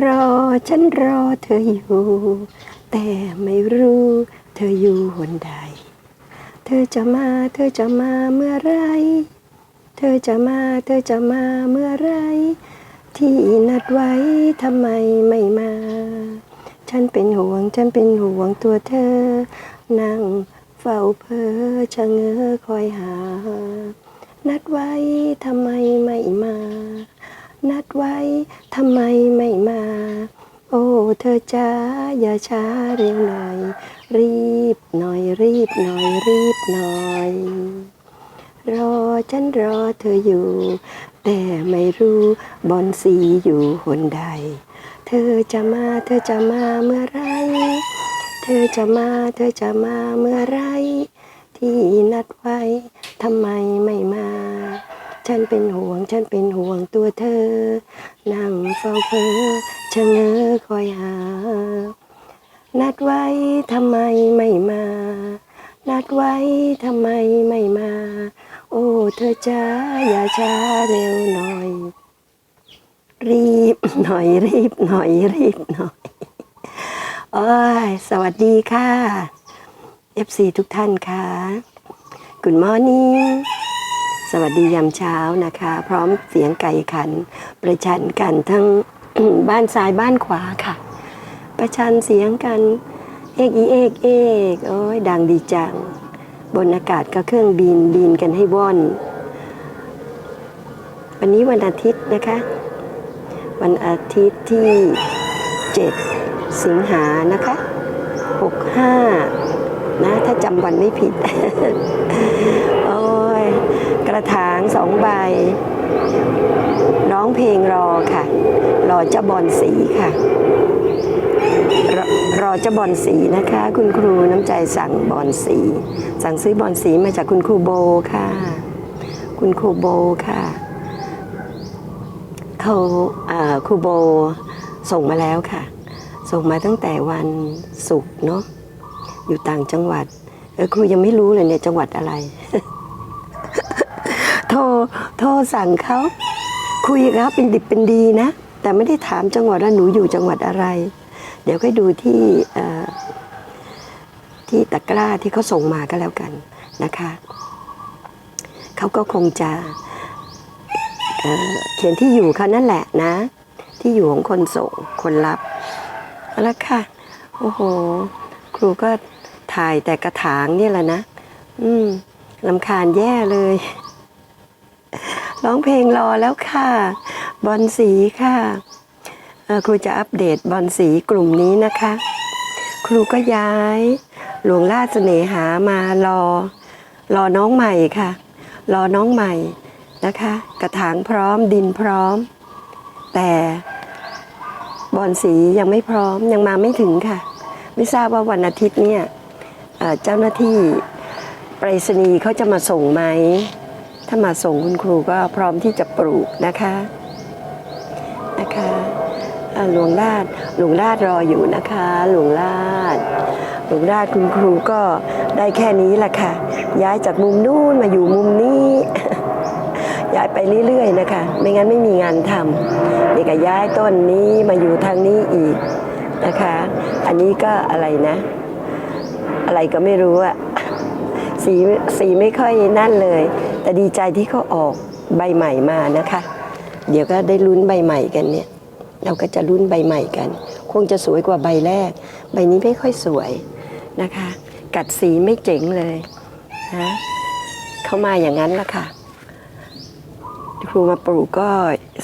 รอฉันรอเธออยู่ แต่ไม่รู้เธออยู่หนใด เธอจะมาเธอจะมาเมื่อไร เธอจะมาเธอจะมาเมื่อไร ที่นัดไว้ทำไมไม่มา ฉันเป็นห่วงฉันเป็นห่วงตัวเธอ นั่งเฝ้าเพ้อชะเง้อคอยหา นัดไว้ทำไมไม่มา นัดไว้ทำไมไม่มา โอ้เธอจ้าอย่าช้าเร็วหน่อย รีบหน่อยรีบหน่อยรีบหน่อย รอฉันรอเธออยู่ แต่ไม่รู้บอนสีอยู่หนใด เธอจะมาเธอจะมาเมื่อไร เธอจะมาเธอจะมาเมื่อไร ที่นัดไว้ทำไมไม่มา ฉันเป็นห่วง ฉันเป็นห่วงตัวเธอ นั่งเฝ้าเพ้อชะเง้อคอยหา นัดไว้ทำไมไม่มา นัดไว้ทำไมไม่มา โอ้เธอจ้าอย่าช้าเร็วหน่อย รีบหน่อยรีบหน่อยรีบหน่อยโอ้ยสวัสดีค่ะ FC ทุกท่านค่ะ Good morning สวัสดียามเช้านะคะ พร้อมเสียงไก่ขัน ประชันกันทั้งบ้านซ้ายบ้านขวาค่ะ ประชันเสียงกัน เอกอีเอกเอกโอ้ยดังดีจัง บนอากาศก็เครื่องบินบินกันให้ว่อน วันนี้วันอาทิตย์นะคะ วันอาทิตย์ที่ 7 สิงหานะคะ 65นะถ้าจำวันไม่ผิด กระถางสองใบ ร้องเพลงรอค่ะ รอเจ้าบอลสีค่ะรอรอเจ้าบอลสีนะคะ คุณครูน้ำใจสั่งบอลสี สั่งซื้อบอลสีมาจากคุณครูโบค่ะ คุณครูโบค่ะเขาอ่าครูโบส่งมาแล้วค่ะ ส่งมาตั้งแต่วันศุกร์เนาะอยู่ต่างจังหวัดเออครูยังไม่รู้เลยเนี่ยจังหวัดอะไร โทรโทรสั่งเขาคุยกับเป็นดิบเป็นดีนะ แต่ไม่ได้ถามจังหวัดว่าหนูอยู่จังหวัดอะไร เดี๋ยวก็ดูที่ที่ตะกร้าที่เขาส่งมาก็แล้วกันนะคะเขาก็คงจะเเขียนที่อยู่เขานั่นแหละนะ ที่อยู่ของคนส่งคนรับเอาละค่ะ โอ้โห ครูก็ถ่ายแต่กระถางนี่แหละนะ อืมลำคาญแย่เลย ร้องเพลงรอแล้วค่ะ บอลสีค่ะครูจะอัปเดตบอลสีกลุ่มนี้นะคะ ครูก็ย้าย หลวงราชเสน่หามารอ รอน้องใหม่ค่ะ รอน้องใหม่นะคะ กระถางพร้อมดินพร้อม แต่บอลสียังไม่พร้อมยังมาไม่ถึงค่ะ ไม่ทราบว่าวันอาทิตย์เนี่ยเอ่อเจ้าหน้าที่ไปรษณีย์เขาจะมาส่งไหม ถ้ามาส่งคุณครูก็พร้อมที่จะปลูกนะคะนะคะหลวงราชหลวงราชรออยู่นะคะ หลวงราชหลวงราชคุณครูก็ได้แค่นี้แหละค่ะ ย้ายจากมุมนู้นมาอยู่มุมนี้ ย้ายไปเรื่อยๆนะคะ ไม่งั้นไม่มีงานทำเด็กก็ย้ายต้นนี้มาอยู่ทางนี้อีกนะคะ อันนี้ก็อะไรนะ อะไรก็ไม่รู้อะสีสีไม่ค่อยนั่นเลย แต่ดีใจที่เขาออกใบใหม่มานะคะ เดี๋ยวก็ได้ลุ้นใบใหม่กันเนี่ย เราก็จะลุ้นใบใหม่กัน คงจะสวยกว่าใบแรก ใบนี้ไม่ค่อยสวยนะคะ กัดสีไม่เจ๋งเลยนะเขามาอย่างนั้นละค่ะครูมาปลูกก็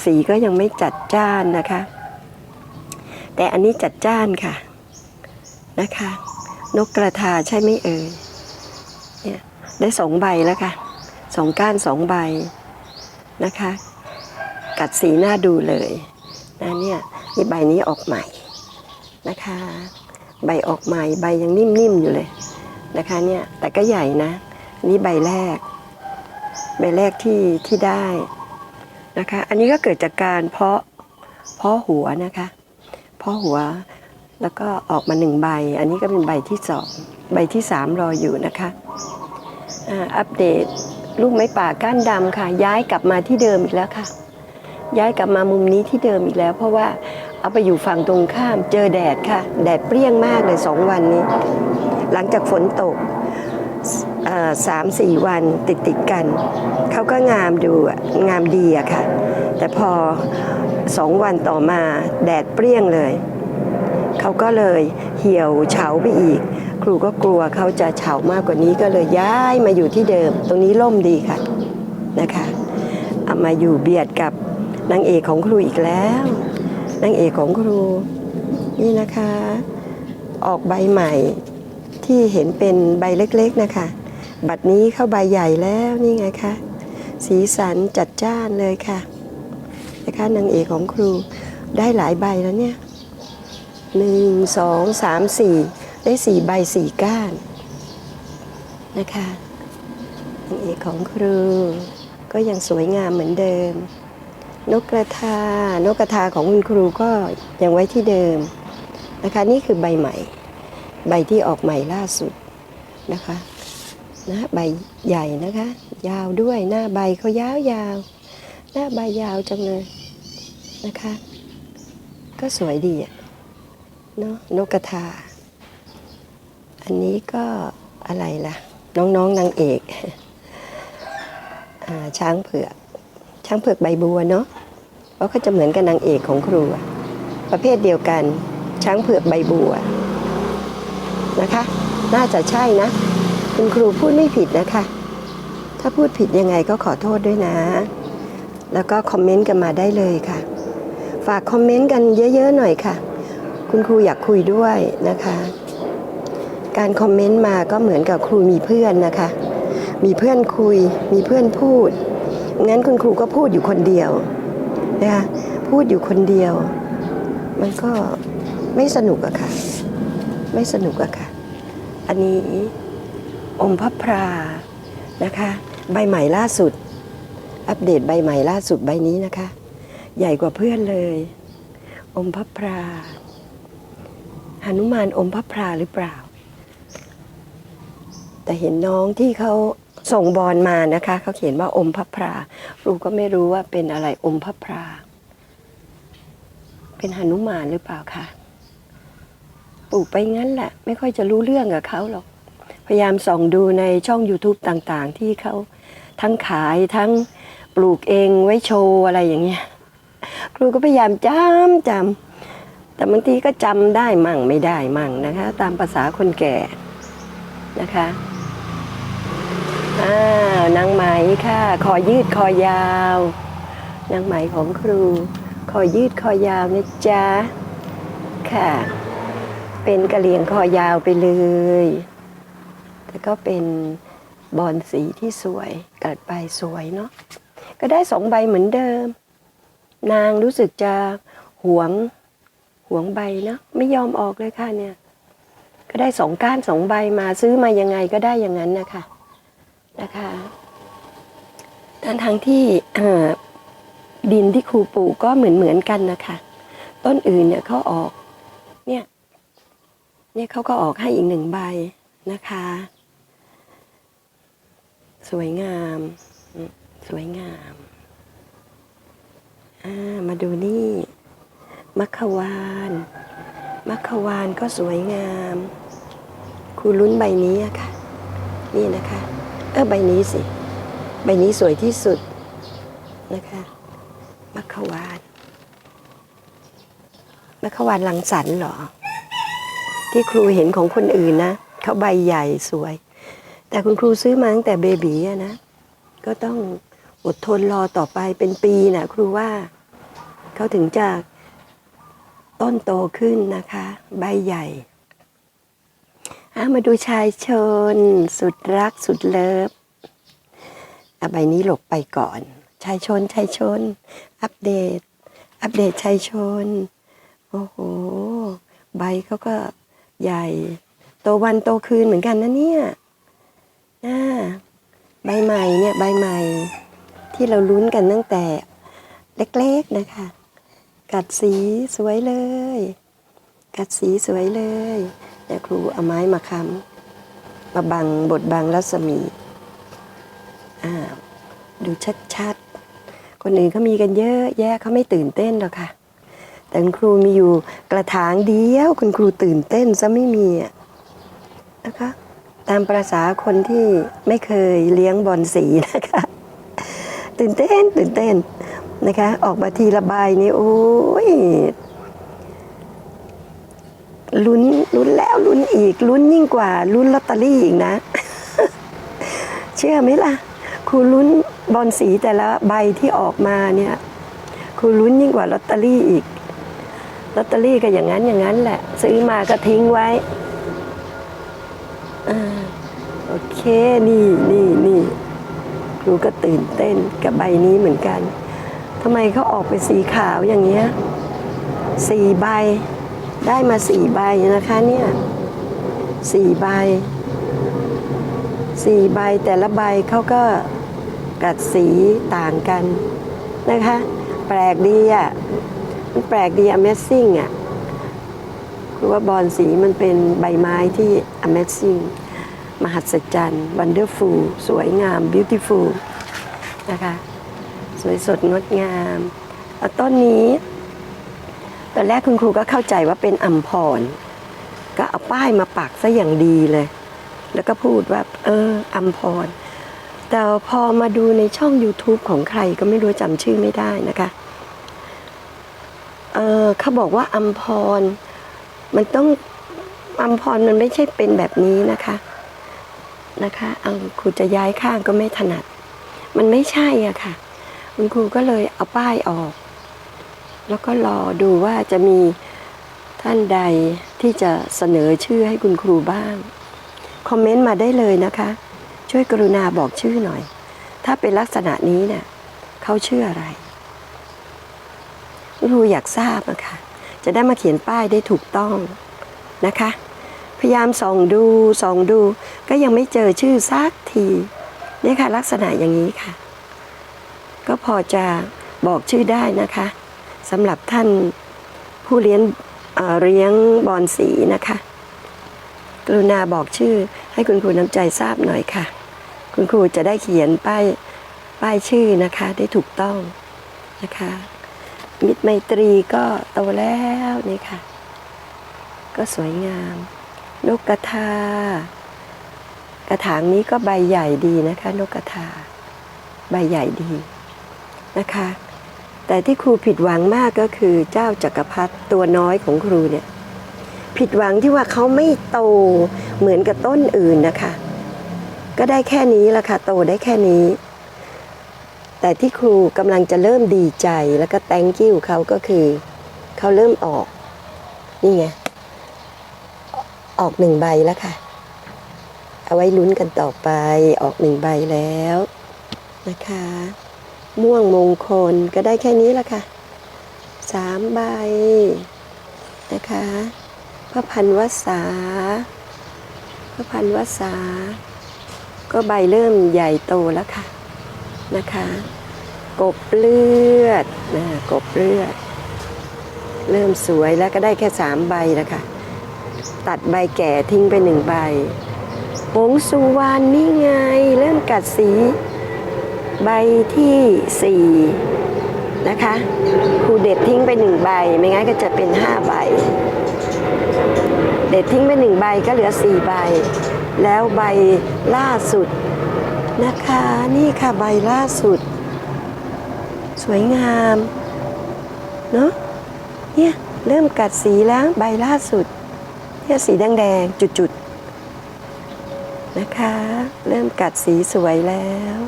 สีก็ยังไม่จัดจ้านนะคะ แต่อันนี้จัดจ้านค่ะนะคะ นกกระทาใช่ไหมเอ่ยเนี่ยได้สองใบแล้วค่ะ สองก้านสองใบนะคะ กัดสีหน้าดูเลยนะเนี่ยนี่ใบนี้ออกใหม่นะคะ ใบออกใหม่ใบยังนิ่มๆอยู่เลยนะคะเนี่ยแต่ก็ใหญ่นะ นี่ใบแรก ใบแรกที่ที่ได้นะคะ อันนี้ก็เกิดจากการเพาะเพาะหัวนะคะ เพาะหัวแล้วก็ออกมาหนึ่งใบ อันนี้ก็เป็นใบที่สองใบที่สามรออยู่นะคะอ่าอัปเดต ลูกไม้ป่าก้านดำค่ะ ย้ายกลับมาที่เดิมอีกแล้วค่ะ ย้ายกลับมามุมนี้ที่เดิมอีกแล้ว เพราะว่าเอาไปอยู่ฝั่งตรงข้ามเจอแดดค่ะ แดดเปรี้ยงมากเลยสองวันนี้ หลังจากฝนตกสามสี่วันติดติดกัน เขาก็งามดูงามดีอะค่ะ แต่พอสองวันต่อมาแดดเปรี้ยงเลย เขาก็เลยเหี่ยวเฉาไปอีก ครูก็กลัวเขาจะเฉามากกว่านี้ก็เลยย้ายมาอยู่ที่เดิม ตรงนี้ร่มดีค่ะนะคะเอามาอยู่เบียดกับนางเอกของครูอีกแล้วนางเอกของครูนี่นะคะ ออกใบใหม่ที่เห็นเป็นใบเล็กๆนะคะ บัดนี้เข้าใบใหญ่แล้วนี่ไงคะสีสันจัดจ้านเลยค่ะนะคะนางเอกของครูได้หลายใบแล้วเนี่ย หนึ่งสองสามสี่ได้สี่ใบสี่ก้านนะคะนางเอกของครูก็ยังสวยงามเหมือนเดิม นกกระทานกกระทาของคุณครูก็ยังไว้ที่เดิมนะคะนี่คือใบใหม่ ใบที่ออกใหม่ล่าสุดนะคะนะใบใหญ่นะคะ ยาวด้วยหน้าใบเขายาวยาวหน้าใบยาวจังเลยนะคะ ก็สวยดีอะ เนาะนกกระทา อันนี้ก็อะไรล่ะ น้องๆนนางเอกอช้างเผือก ช้างเผือกใบบัวเนาะเพราะเขาจะเหมือนกับนางเอกของครูประเภทเดียวกัน ช้างเผือกใบบัวนะคะ น่าจะใช่นะ คุณครูพูดไม่ผิดนะคะ ถ้าพูดผิดยังไงก็ขอโทษด้วยนะ แล้วก็คอมเมนต์กันมาได้เลยค่ะ ฝากคอมเมนต์กันเยอะๆหน่อยค่ะ คุณครูอยากคุยด้วยนะคะ การคอมเมนต์มาก็เหมือนกับครูมีเพื่อนนะคะ มีเพื่อนคุย มีเพื่อนพูด งั้นคุณครูก็พูดอยู่คนเดียวนะคะพูดอยู่คนเดียว มันก็ไม่สนุกอะค่ะ ไม่สนุกอะค่ะ อันนี้อมพับพรานะคะ ใบใหม่ล่าสุด อัปเดตใบใหม่ล่าสุดใบนี้นะคะ ใหญ่กว่าเพื่อนเลย อมพับพรา นุมานอมพับพราหรือเปล่า แต่เห็นน้องที่เขาส่งบอลมานะคะ เขาเขียนว่าอมพับพราครูก็ไม่รู้ว่าเป็นอะไรอมพับพรา เป็นหนุมานหรือเปล่าคะปลูกไปงั้นแหละ ไม่ค่อยจะรู้เรื่องกับเขาหรอก พยายามส่องดูในช่อง YouTube ต่างๆ ที่เขาทั้งขายทั้งปลูกเองไว้โชว์อะไรอย่างเงี้ย ครูก็พยายามจำจำ แต่บางทีก็จำได้มั่งไม่ได้มั่งนะคะ ตามภาษาคนแก่นะคะอ้าวนางไหมค่ะคอยืดคอยาวนางไหมของครู คอยืดคอยาวนะจ๊ะค่ะ เป็นกระเหลี่ยงคอยาวไปเลย แต่ก็เป็นบอลสีที่สวยเกิดไปสวยเนาะก็ได้สองใบเหมือนเดิม นางรู้สึกจะหวง หวงใบเนอะไม่ยอมออกเลยค่ะเนี่ย ก็ได้สองก้านสองใบมาซื้อมายังไงก็ได้อย่างนั้นนะคะนะคะทั้งทั้งที่ดินที่ครูปลูกก็เหมือนเหมือนกันนะคะ ต้นอื่นเนี่ยเขาออกเนี่ยเนี่ยเขาก็ออกให้อีกหนึ่งใบนะคะ สวยงามอืมสวยงาม อ่า มาดูนี่ มัคควานมัคควานก็สวยงามครูลุ้นใบนี้อะค่ะ นี่นะคะ เออใบนี้สิ ใบนี้สวยที่สุดนะคะมัคควานมัคควานลังสรรค์เหรอ ที่ครูเห็นของคนอื่นนะเขาใบใหญ่สวย แต่คุณครูซื้อมาตั้งแต่เบบีอะนะก็ต้องอดทนรอต่อไปเป็นปีนะครูว่า เขาถึงจะ ต้นโตขึ้นนะคะ ใบใหญ่มาดูชายชน สุดรักสุดเลิฟอะใบนี้หลบไปก่อน ชายชนชายชน อัปเดต อัปเดตชายชน โอ้โห ใบเขาก็ใหญ่ โตวันโตคืนเหมือนกันนะเนี่ยอ่าใบใหม่เนี่ยใบใหม่ ที่เราลุ้นกันตั้งแต่เล็กๆนะคะ กัดสีสวยเลย กัดสีสวยเลย เดี๋ยวครูเอาไม้มาค้ำมาบังบทบังรัศมีอ้าวดูชัดๆ คนอื่นเขามีกันเยอะแยะเขาไม่ตื่นเต้นหรอกค่ะ แต่คุณครูมีอยู่กระถางเดียวคุณครูตื่นเต้นซะไม่มีอะนะคะ ตามประษาคนที่ไม่เคยเลี้ยงบอลสีนะคะ ตื่นเต้นตื่นเต้น นะคะ ออกมาทีละใบนี่โอ้ยลุ้นลุ้นแล้วลุ้นอีกลุ้นยิ่งกว่าลุ้นลอตเตอรี่อีกนะ เชื่อไหมล่ะครูลุ้นบอลสีแต่ละใบที่ออกมาเนี่ยครูลุ้นยิ่งกว่าลอตเตอรี่อีกลอตเตอรี่ก็อย่างนั้นอย่างนั้นแหละ ซื้อมาก็ทิ้งไว้อ่าโอเคนี่นี่นี่ครูก็ตื่นเต้นกับใบนี้เหมือนกัน ทำไมเขาออกเป็นสีขาวอย่างเงี้ยสี่ใบ ได้มาสี่ใบนะคะเนี่ยสี่ใบสี่ใบแต่ละใบเขาก็กัดสีต่างกันนะคะ แปลกดีอะมันแปลกดี Amazing อะคือว่าบอลสีมันเป็นใบไม้ที่ Amazing มหัศจรรย์ Wonderful สวยงาม Beautiful นะคะ สวยสดงดงามแล้วต้นนี้ ตอนแรกคุณครูก็เข้าใจว่าเป็นอัมพร ก็เอาป้ายมาปักซะอย่างดีเลย แล้วก็พูดว่า เอออัมพร แต่พอมาดูในช่อง YouTube ของใครก็ไม่รู้จำชื่อไม่ได้นะคะ เออเขาบอกว่าอัมพร มันต้องอัมพรมันไม่ใช่เป็นแบบนี้นะคะนะคะเอาครูจะย้ายข้างก็ไม่ถนัด มันไม่ใช่อะค่ะ คุณครูก็เลยเอาป้ายออก แล้วก็รอดูว่าจะมีท่านใดที่จะเสนอชื่อให้คุณครูบ้าง คอมเมนต์มาได้เลยนะคะ ช่วยกรุณาบอกชื่อหน่อย ถ้าเป็นลักษณะนี้เนี่ยเขาชื่ออะไรครูอยากทราบอะค่ะจะได้มาเขียนป้ายได้ถูกต้องนะคะ พยายามส่องดูส่องดู ก็ยังไม่เจอชื่อสักทีนี่ค่ะลักษณะอย่างนี้ค่ะ ก็พอจะบอกชื่อได้นะคะสำหรับท่านผู้เลี้ยงเเลี้ยงบอลสีนะคะ กรุณาบอกชื่อให้คุณครูน้ำใจทราบหน่อยค่ะ คุณครูจะได้เขียนป้ายป้ายชื่อนะคะได้ถูกต้องนะคะ มิตรไมตรีก็โตแล้วนี่ค่ะ ก็สวยงาม นกกระทา กระถางนี้ก็ใบใหญ่ดีนะคะ นกกระทา ใบใหญ่ดี นะคะ แต่ที่ครูผิดหวังมากก็คือเจ้าจักรพรรดิตัวน้อยของครูเนี่ยผิดหวังที่ว่าเขาไม่โตเหมือนกับต้นอื่นนะคะ ก็ได้แค่นี้ละค่ะโตได้แค่นี้ แต่ที่ครูกำลังจะเริ่มดีใจแล้วก็แตงกิ้วเขาก็คือ เขาเริ่มออก นี่ไง ออกหนึ่งใบแล้วค่ะ เอาไว้ลุ้นกันต่อไปออกหนึ่งใบแล้วนะคะ ม่วงมงคลก็ได้แค่นี้ละค่ะสามใบนะคะพระพันวษาพระพันวษา ก็ใบเริ่มใหญ่โตแล้วค่ะนะคะ กบเลือดนะกบเลือด เริ่มสวยแล้วก็ได้แค่สามใบแล้วค่ะตัดใบแก่ทิ้งไปหนึ่งใบหงสุวรรณนี่ไง เริ่มกัดสี ใบที่สี่นะคะครูเด็ดทิ้งไปหนึ่งใบ ไม่งั้นก็จะเป็นห้าใบ เด็ดทิ้งไปหนึ่งใบก็เหลือสี่ใบ แล้วใบล่าสุดนะคะ นี่ค่ะใบล่าสุด สวยงาม เนาะเนี่ยเริ่มกัดสีแล้วใบล่าสุดเนี่ยสีแดงๆจุดๆนะคะ เริ่มกัดสีสวยแล้ว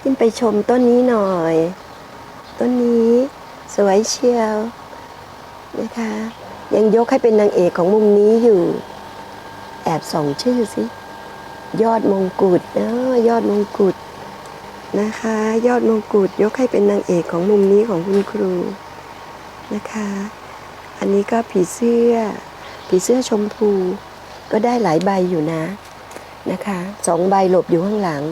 ขึ้นไปชมต้นนี้หน่อย ต้นนี้สวยเชียวนะคะ ยังยกให้เป็นนางเอกของมุมนี้อยู่ แอบส่องชื่อสิ ยอดมงกุฎเนาะยอดมงกุฎนะคะ ยอดมงกุฎยกให้เป็นนางเอกของมุมนี้ของคุณครูนะคะ อันนี้ก็ผีเสื้อ ผีเสื้อชมพู ก็ได้หลายใบอยู่นะ นะคะสองใบหลบอยู่ข้างหลัง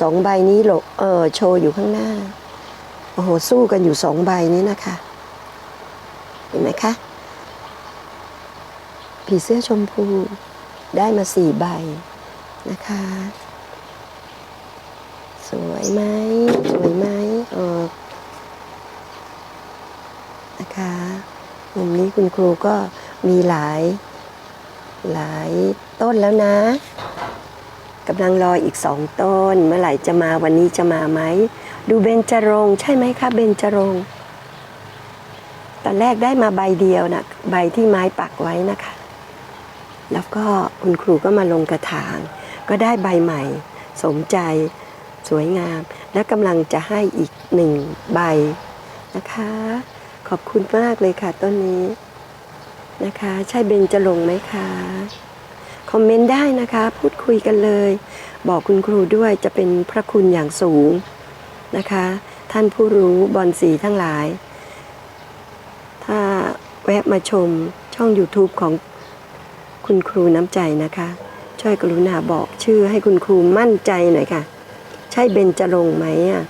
สองใบนี้หลบเออโชว์อยู่ข้างหน้าโอ้โหสู้กันอยู่สองใบนี้นะคะ เห็นไหมคะผีเสื้อชมพูได้มาสี่ใบนะคะ สวยไหมสวยไหมเออคุณครูก็มีหลายหลายต้นแล้วนะ กำลังรออีกสองต้น เมื่อไหร่จะมาวันนี้จะมาไหม ดูเบญจรงใช่ไหมคะเบญจรงตอนแรกได้มาใบเดียวนะใบที่ไม้ปักไว้นะคะ แล้วก็คุณครูก็มาลงกระถาง ก็ได้ใบใหม่ สมใจสวยงาม และกำลังจะให้อีกหนึ่งใบนะคะ ขอบคุณมากเลยค่ะต้นนี้นะคะ ใช่เบญจรงไหมคะ คอมเมนต์ได้นะคะ พูดคุยกันเลย บอกคุณครูด้วยจะเป็นพระคุณอย่างสูงนะคะ ท่านผู้รู้บอลสีทั้งหลาย ถ้าแวะมาชมช่อง YouTube ของคุณครูน้ำใจนะคะ ช่วยกรุณาบอกชื่อให้คุณครูมั่นใจหน่อยค่ะ ใช่เบญจรงไหมอะ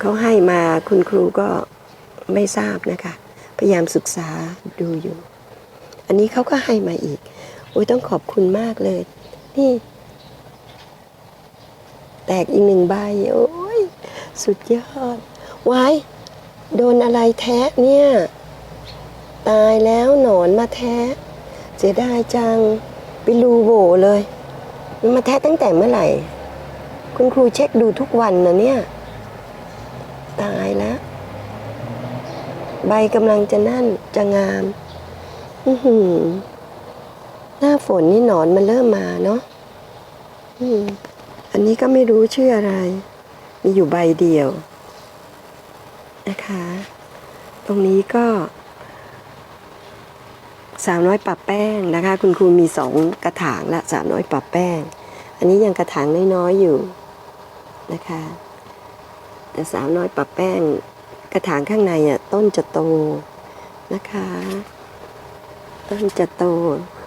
เขาให้มาคุณครูก็ไม่ทราบนะคะ พยายามศึกษาดูอยู่ อันนี้เขาก็ให้มาอีกโอ้ยต้องขอบคุณมากเลย นี่ แตกอีกหนึ่งใบ โอ้ย สุดยอดวายโดนอะไรแท้เนี่ย ตายแล้วหนอนมาแท้เสียดายจังไปรูโหวเลยมันมาแท้ตั้งแต่เมื่อไหร่ คุณครูเช็คดูทุกวันนะเนี่ย ตายแล้ว ใบกำลังจะนั่นจะงาม อือหือ หน้าฝนนี่หนอนมันเริ่มมาเนาะอืม อันนี้ก็ไม่รู้ชื่ออะไร มีอยู่ใบเดียว นะคะ ตรงนี้ก็สาวน้อยปรับแป้งนะคะ คุณครูมีสองกระถางละสาวน้อยปรับแป้ง อันนี้ยังกระถางน้อยๆอยู่นะคะ แต่สาวน้อยปรับแป้ง กระถางข้างในอะต้นจะโตนะคะ ต้นจะโต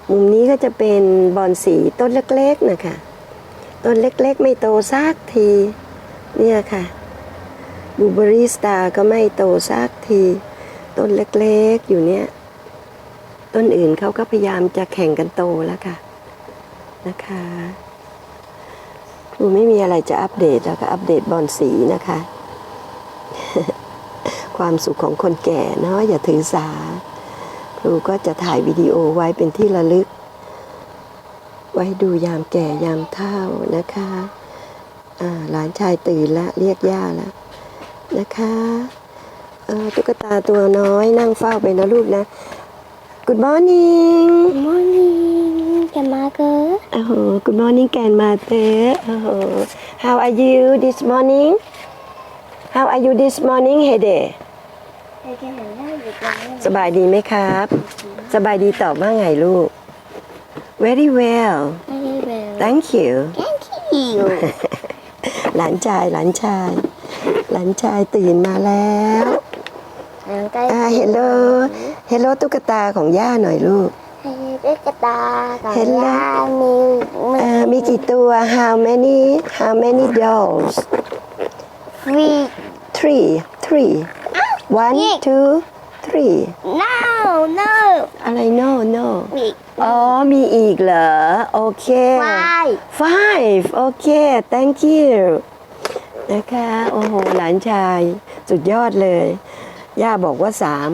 มุมนี้ก็จะเป็นบอนสีต้นเล็กๆนะคะ ต้นเล็กๆ ไม่โตสักที เนี่ยค่ะบูเบอรี่สตาร์ก็ไม่โตสักที ต้นเล็กๆอยู่เนี่ย ต้นอื่นเขาก็พยายามจะแข่งกันโตแล้วค่ะ นะคะครูไม่มีอะไรจะอัปเดตแล้วก็อัปเดตบอลสีนะคะ ความสุขของคนแก่เนาะอย่าถือสา ครูก็จะถ่ายวิดีโอไว้เป็นที่ระลึก ไว้ดูยามแก่ยามเฒ่านะคะอ่าหลานชายตื่นละเรียกย่าละนะคะเอ่อตุ๊กตาตัวน้อยนั่งเฝ้าไปนะลูกนะ Good morning Morning, Kamago. โอ้โห Good morning แกนมาเตโอ้โห How are you this morning How are you this morning Hede สบายดีไหมครับ สบายดีตอบว่าไงลูก Very well Very well. Thank you Thank you. หลานชายหลานชาย หลานชายตื่นมาแล้วอ่า Hello Hello ตุ๊กตาของย่าหน่อยลูกตุ๊กตาของเห็นแล้วย่ามีมีอ่ามีกี่ตัว How many How many dolls มี Three Three One นี่ two three no no อะไร no no มีอ๋อ มีอีกเหรอ โอเค five five โอเค thank you นะคะ โอ้โห หลานชาย สุดยอดเลย ย่าบอกว่าสาม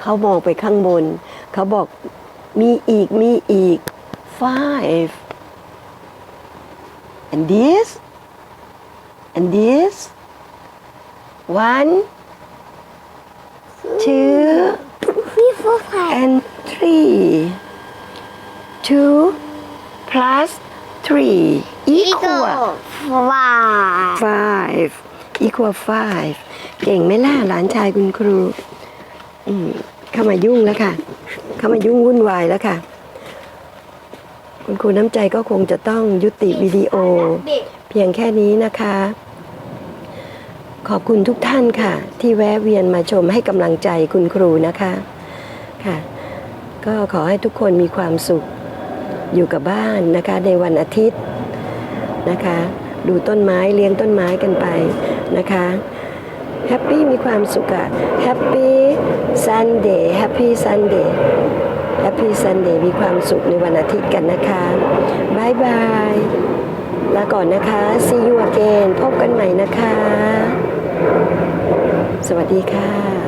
เขามองไปข้างบน เขาบอกมีอีก มีอีก five and this and this one two three four five and three two plus three equal five five equal five เก่งไหมล่ะหลานชายคุณครูอืมเข้ามายุ่งแล้วค่ะ เข้ามายุ่งวุ่นวายแล้วค่ะ คุณครูน้ำใจก็คงจะต้องยุติวิดีโอ เพียงแค่นี้นะคะ ขอบคุณทุกท่านค่ะ ที่แวะเวียนมาชมให้กำลังใจคุณครูนะคะค่ะ ก็ขอให้ทุกคนมีความสุขอยู่กับบ้านนะคะในวันอาทิตย์นะคะ ดูต้นไม้เลี้ยงต้นไม้กันไปนะคะแฮปปี้มีความสุขอะแฮปปี้ซันเดย์แฮปปี้ซันเดย์แฮปปี้ซันเดย์มีความสุขในวันอาทิตย์กันนะคะบายบายลาก่อนนะคะ see you again พบกันใหม่นะคะ สวัสดีค่ะ